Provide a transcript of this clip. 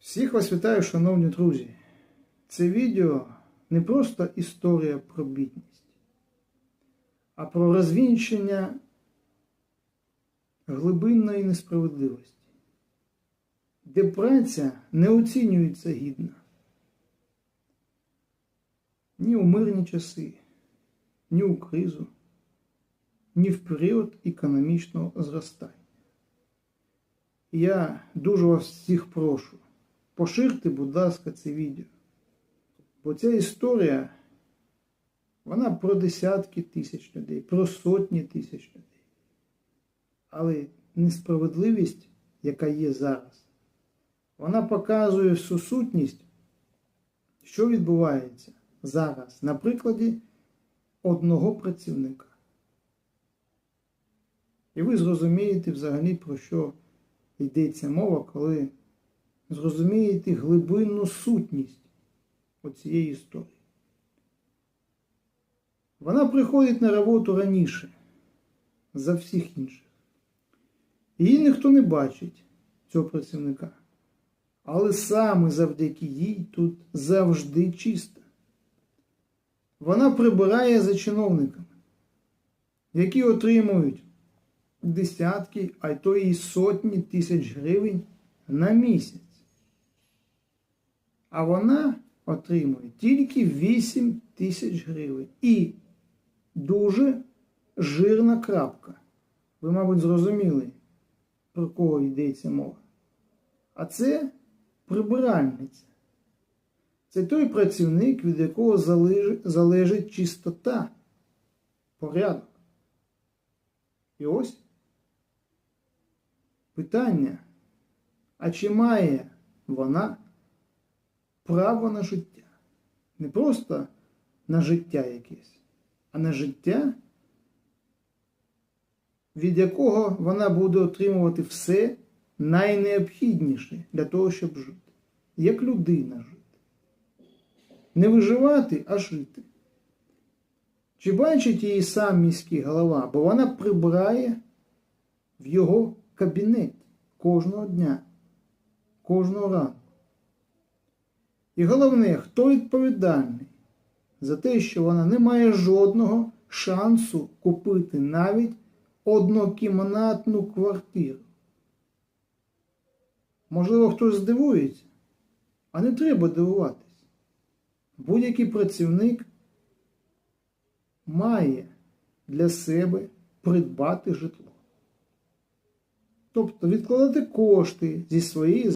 Всіх вас вітаю, шановні друзі. Це відео не просто історія про бідність, а про розвінчення глибинної несправедливості, де праця не оцінюється гідно ні у мирні часи, ні у кризу, ні в період економічного зростання. Я дуже вас всіх прошу, поширте, будь ласка, це відео. Бо ця історія, вона про десятки тисяч людей, про сотні тисяч людей. Але несправедливість, яка є зараз, вона показує всю сутність, що відбувається зараз на прикладі одного працівника. І ви зрозумієте взагалі, про що йдеться мова, коли зрозумієте глибинну сутність оцієї історії. Вона приходить на роботу раніше за всіх інших. Її ніхто не бачить, цього працівника. Але саме завдяки їй тут завжди чисто. Вона прибирає за чиновниками, які отримують десятки, а й то і сотні тисяч гривень на місяць. А вона отримує тільки 8 тисяч гривень. І дуже жирна крапка. Ви, мабуть, зрозуміли, про кого йдеться мова. А це прибиральниця. Це той працівник, від якого залежить, чистота, порядок. І ось питання, а чи має вона право на життя? Не просто на життя якесь, а на життя, від якого вона буде отримувати все найнеобхідніше для того, щоб жити. Як людина жити. Не виживати, а жити. Чи бачить її сам міський голова? Бо вона прибирає в його кабінеті кожного дня, кожного ранку. І головне, хто відповідальний за те, що вона не має жодного шансу купити навіть однокімнатну квартиру. Можливо, хтось здивується, а не треба дивуватись. Будь-який працівник має для себе придбати житло. Тобто відкладати кошти зі своєї